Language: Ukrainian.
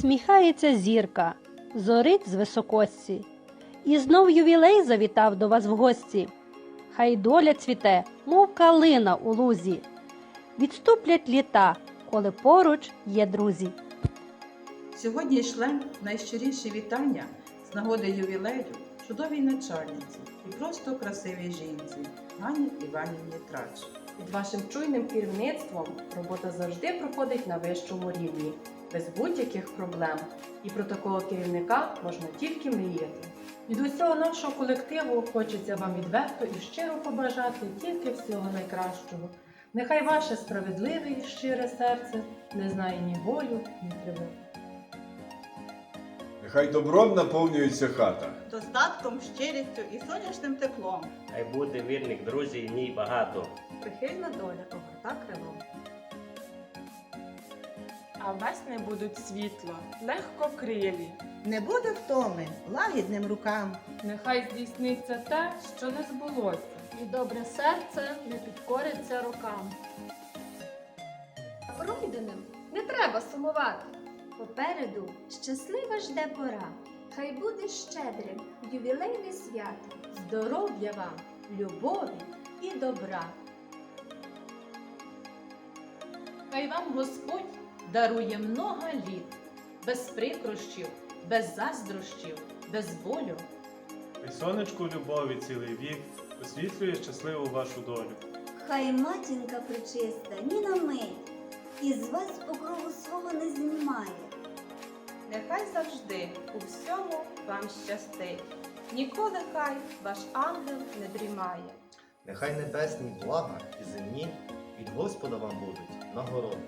Сміхається зірка, зорить з високості, і знов ювілей завітав до вас в гості. Хай доля цвіте, мов калина у лузі. Відступлять літа, коли поруч є друзі. Сьогодні шлем найщиріші вітання з нагоди ювілею чудовій начальниці і просто красивій жінці Гані Іванівні Трач. Під вашим чуйним керівництвом робота завжди проходить на вищому рівні, без будь-яких проблем. І про такого керівника можна тільки мріяти. Від усього нашого колективу хочеться вам відверто і щиро побажати тільки всього найкращого. Нехай ваше справедливе і щире серце не знає ні болю, ні тривоги. Нехай добром наповнюється хата. достатком, щирістю і сонячним теплом. Хай буде вірних друзів в ній багато. Прихильна доля огорта крилом. А весни будуть світло, легко крилі. Не буде втоми лагідним рукам. Нехай здійсниться те, що не збулося. і добре серце не підкориться рокам. Пройденим не треба сумувати. Попереду щаслива жде пора. Хай буде щедрим ювілейне свято. Здоров'я вам, любові і добра. Хай вам Господь дарує много літ, без прикрощів, без заздрощів, без болю. Хай сонечку любові цілий вік освітлює щасливу вашу долю. Хай матінка причиста ні на мить, із вас покрову свого не знімає. Нехай завжди у всьому вам щастить. Ніколи хай ваш ангел не дрімає. Нехай небесні блага і земні від Господа вам будуть нагороди.